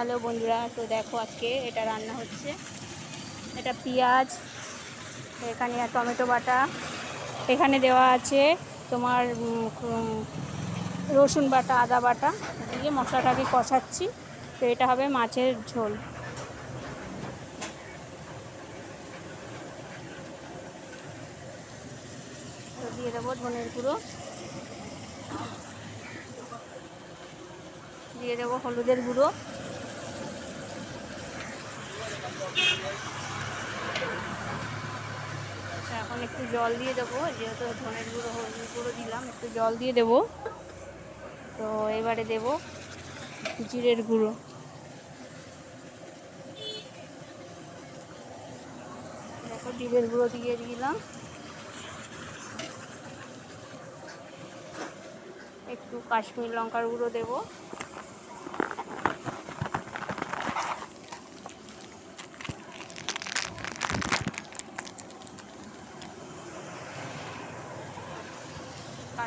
Hello বন্ধুরা, তো দেখো আজকে এটা রান্না হচ্ছে। এটা পেঁয়াজ, এখানে আর টমেটো বাটা, এখানে দেওয়া আছে তোমার রসুন বাটা, আদা বাটা দিয়ে মশলাটাকে কষাচ্ছি। তো এটা হবে মাছের ঝোল। দিয়ে দেবো ধনের গুঁড়ো। দিয়ে দেবো হলুদের গুঁড়ো। এখন একটু জল দিয়ে দেবো, যেহেতু ধনের গুঁড়ো হলুদ গুঁড়ো দিলাম, একটু জল দিয়ে দেবো। তো এবারে দেব জিরের গুঁড়ো। দেখো, জিরের গুঁড়ো দিয়ে দিলাম। একটু কাশ্মীর লঙ্কার গুঁড়ো দেবো।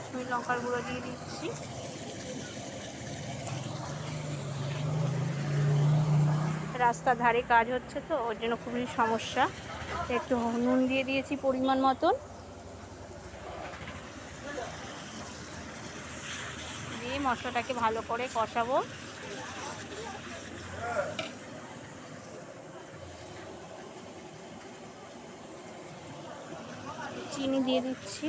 কাশ্মীর লঙ্কার গুঁড়ো দিয়ে দিচ্ছি। রাস্তার ধারে কাজ হচ্ছে তো, ওর জন্য খুবই সমস্যা। একটু নুন দিয়ে দিয়েছি পরিমাণ মতন। দিয়ে মশলাটাকে ভালো করে কষাবো। চিনি দিয়ে দিচ্ছি।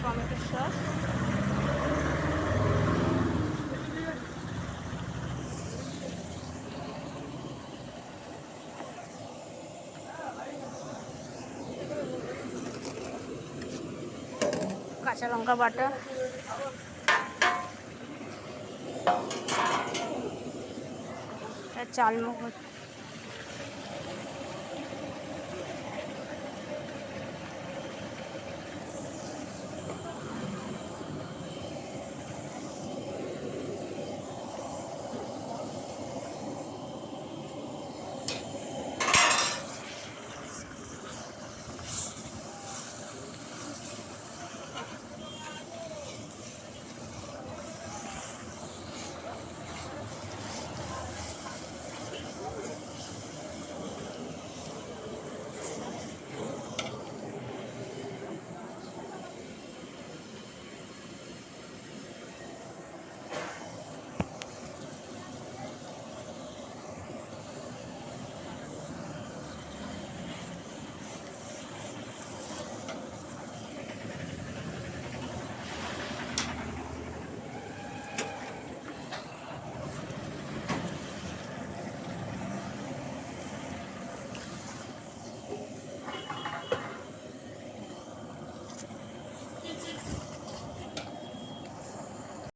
টমেটো সস কাঁচা লঙ্কা বাটা। আর চাল মগজ